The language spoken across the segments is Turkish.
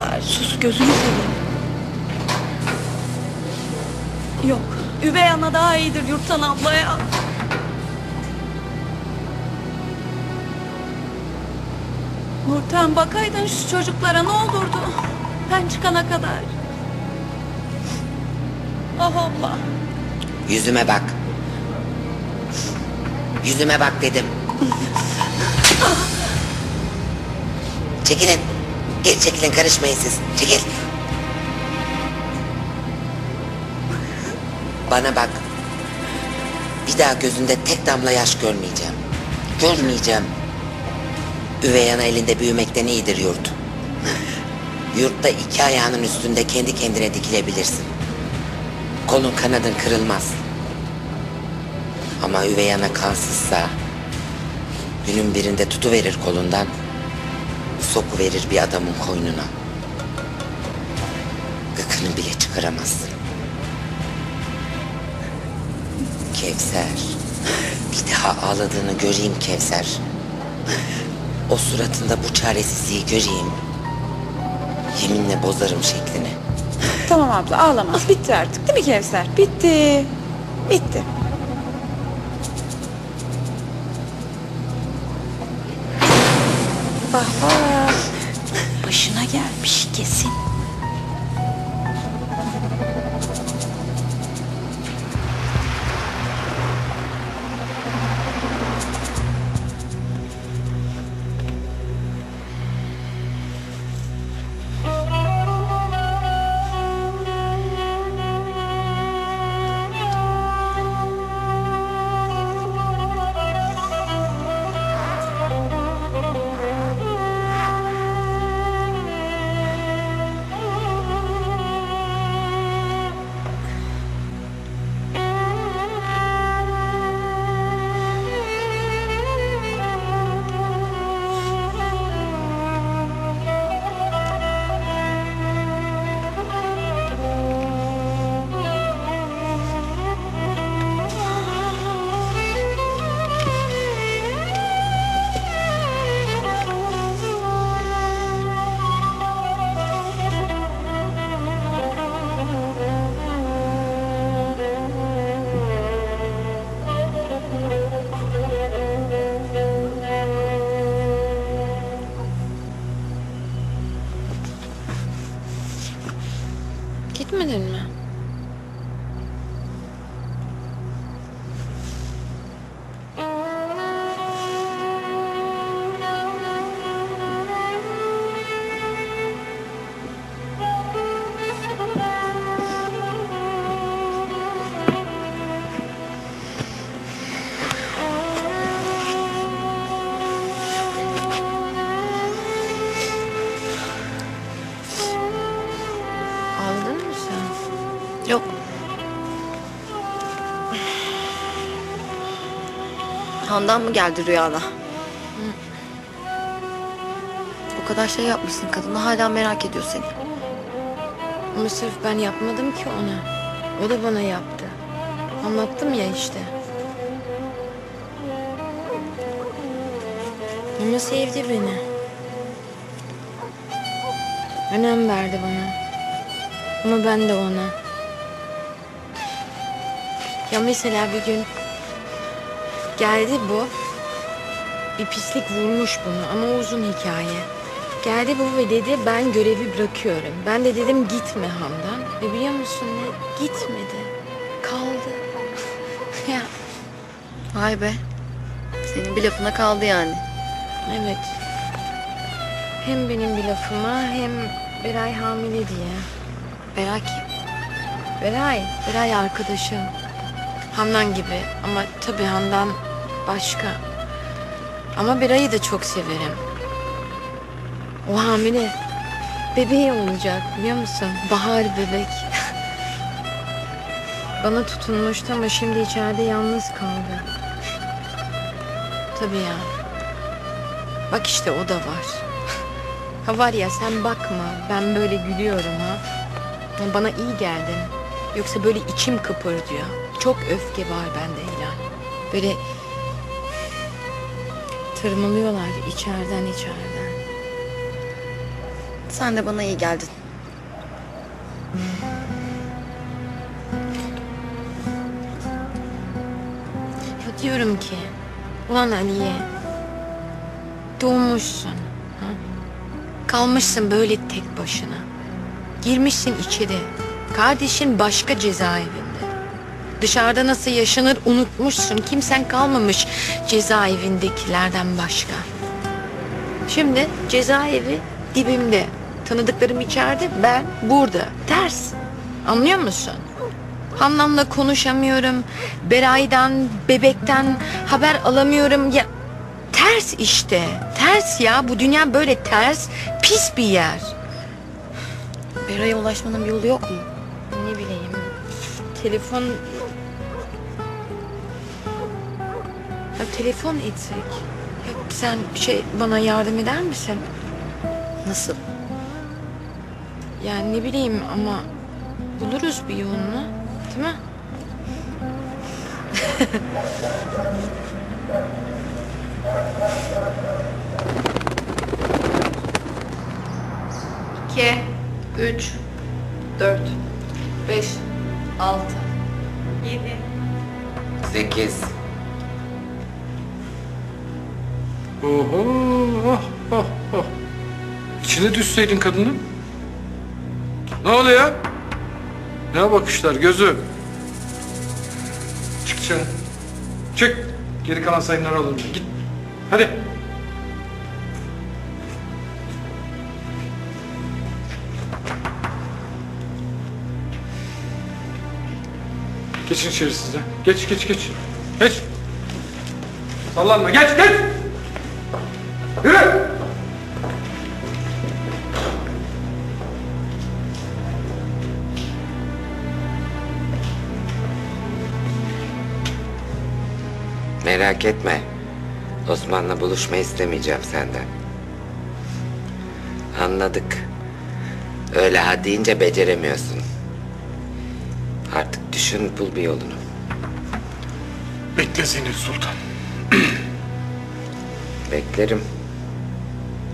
Ay, sus gözünü seveyim. Yok. Üvey ana daha iyidir Yurttan ablaya. Nurten bakaydın şu çocuklara ne olurdu? Ben çıkana kadar. Ah Allah. Yüzüme bak. Yüzüme bak dedim. Çekilin. Gel çekilin karışmayın siz. Çekil. Bana bak. Bir daha gözünde tek damla yaş görmeyeceğim. Görmeyeceğim. Üvey ana elinde büyümekten iyidir yurt. Yurtta iki ayağının üstünde kendi kendine dikilebilirsin. Kolun kanadın kırılmaz. Ama üvey ana kansızsa günün birinde tutuverir kolundan sokuverir bir adamın koynuna. Gıkını bile çıkaramazsın. Kevser. Bir daha ağladığını göreyim Kevser. O suratında bu çaresizliği göreyim. Yeminle bozarım şeklini. Tamam abla ağlamaz. Bitti artık değil mi Kevser? Bitti. Bitti. Bak bak. que. Handan mı geldi rüyana? O kadar şey yapmışsın kadına hala merak ediyor seni. Ama sırf ben yapmadım ki ona. O da bana yaptı. Anlattım ya işte. Ama sevdi beni. Önem verdi bana. Ama ben de ona. Ya mesela bir gün geldi bu. Bir pislik vurmuş bunu ama uzun hikaye. Geldi bu ve dedi ben görevi bırakıyorum. Ben de dedim gitme Handan. Ve biliyor musun ne? Gitmedi. Kaldı. ya Vay be. Senin bir lafına kaldı yani. evet. Hem benim bir lafıma hem Beray hamile diye. Merak kim? Beray, Beray arkadaşım. Handan gibi ama tabii Handan başka. Ama Beray'ı da çok severim. O hamile. Bebeği olacak biliyor musun? Bahar bebek. Bana tutunmuştu ama şimdi içeride yalnız kaldı. Tabii ya. Bak işte o da var. Ha var ya sen bakma ben böyle gülüyorum ha. Bana iyi geldin. Yoksa böyle içim kıpırdıyor. Çok öfke var bende Hilal. Böyle tırmalıyorlar içeriden içeriden. Sen de bana iyi geldin. Ya diyorum ki, ulan Aliye, doğmuşsun. Ha? Kalmışsın böyle tek başına. Girmişsin içeri. Kardeşin başka cezaevinde. Dışarıda nasıl yaşanır unutmuşsun. Kimsen kalmamış cezaevindekilerden başka. Şimdi cezaevi dibimde. Tanıdıklarım içeride, ben burada. Ters. Anlıyor musun? Handan'la konuşamıyorum. Beray'dan, bebekten haber alamıyorum. Ya ters işte. Ters ya. Bu dünya böyle ters, pis bir yer. Bera'ya ulaşmanın bir yolu yok mu? Ne bileyim. Telefon... Ya telefon etsek. Ya sen bir şey bana yardım eder misin? Nasıl? Yani ne bileyim ama buluruz bir yolunu. Değil mi? İki, üç, dört, beş, altı, yedi. Sekiz. Oho, oh, oh, oh. İçine düşseydin kadının. Ne oluyor? Ne bakışlar gözü? Çık dışarı. Çık. Geri kalan sayımları alalım. Git. Hadi. Geçin içeri siz de. Geç, geç, geç. Geç. Sallanma. Geç, geç. Yürü! Merak etme. Osman'la buluşma istemeyeceğim senden. Anladık. Öyle ha deyince beceremiyorsun. Artık düşün bul bir yolunu. Bekle Zeynep Sultan. Beklerim.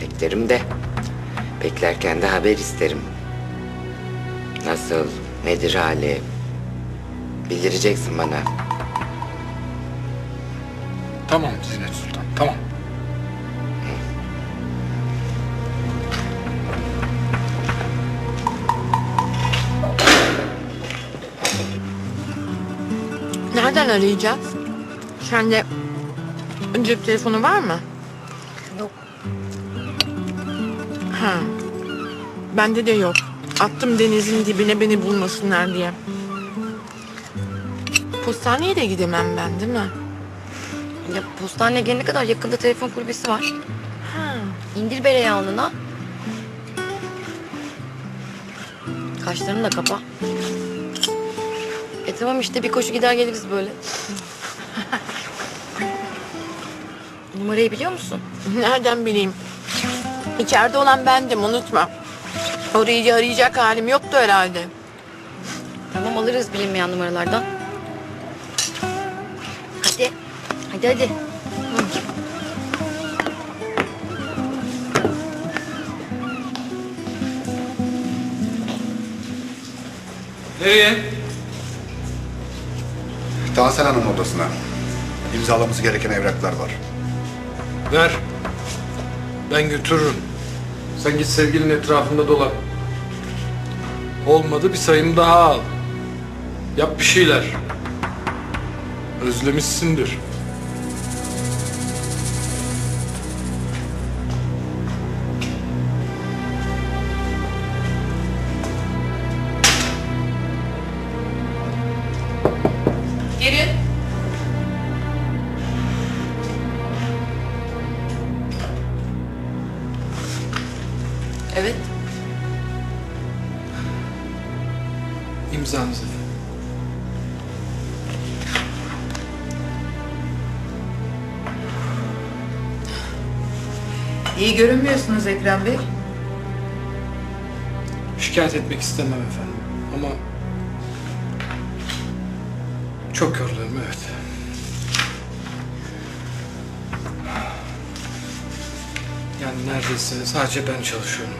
Beklerim de. Beklerken de haber isterim. Nasıl, nedir hali? Bildireceksin bana. Tamam Zeynep Sultan, tamam. Nereden arayacağız? Sende cep telefonu var mı? Ha. Bende de yok. Attım denizin dibine beni bulmasınlar diye. Postaneye de gidemem ben değil mi? Ya postaneye gelene kadar yakında telefon kulübesi var. Ha. İndir Bera'yı alnına. Kaşlarını da kapa. E tamam işte bir koşu gider geliriz böyle. Numarayı biliyor musun? Nereden bileyim? İçeride olan bendim unutma. Orayı arayacak halim yoktu herhalde. Tamam alırız bilinmeyen numaralardan. Hadi. Hadi hadi. Nereye? Tansel Hanım odasına. İmzalamamız gereken evraklar var. Ver. Ben götürürüm. Sen git sevgilinin etrafında dolan. Olmadı bir sayım daha al. Yap bir şeyler. Özlemişsindir. Evet. İmzanızı. İyi görünmüyorsunuz Ekrem Bey. Şikayet etmek istemem efendim. Ama çok yoruluyorum evet. Yani sadece ben çalışıyorum.